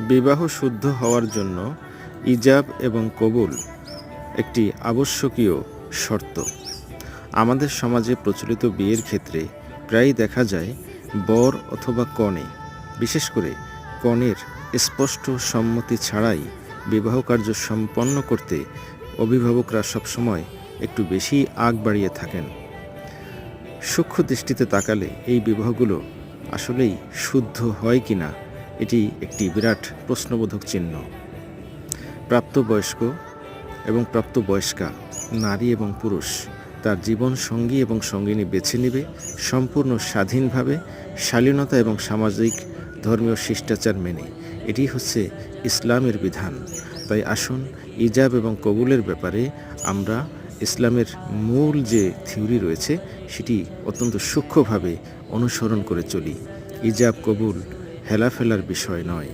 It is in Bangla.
বিবাহ শুদ্ধ হওয়ার জন্য ইজাব এবং কবুল একটি আবশ্যকীয় শর্ত। আমাদের সমাজে প্রচলিত বিয়ের ক্ষেত্রে প্রায়ই দেখা যায় বর অথবা কনে, বিশেষ করে কনের স্পষ্ট সম্মতি ছাড়াই বিবাহ কার্য সম্পন্ন করতে অভিভাবকরা সবসময় একটু বেশি আগ বাড়িয়ে থাকেন। সূক্ষ্ম দৃষ্টিতে তাকালে এই বিবাহগুলো আসলেই শুদ্ধ হয় কিনা এটি একটি বিরাট প্রশ্নবোধক চিহ্ন। প্রাপ্তবয়স্ক এবং প্রাপ্তবয়স্কা, নারী এবং পুরুষ, তার জীবন সঙ্গী এবং সঙ্গিনী বেছে নেবে, সম্পূর্ণ স্বাধীনভাবে শালীনতা এবং সামাজিক ধর্মীয় শিষ্টাচার মেনে। এটি হচ্ছে ইসলামের বিধান। তাই আসুন, ইজাব এবং কবুলের ব্যাপারে আমরা ইসলামের মূল যে থিওরি রয়েছে, সেটি অত্যন্ত সূক্ষ্মভাবে অনুসরণ করে চলি। ইজাব, কবুল হেলাফেলার বিষয় নয়।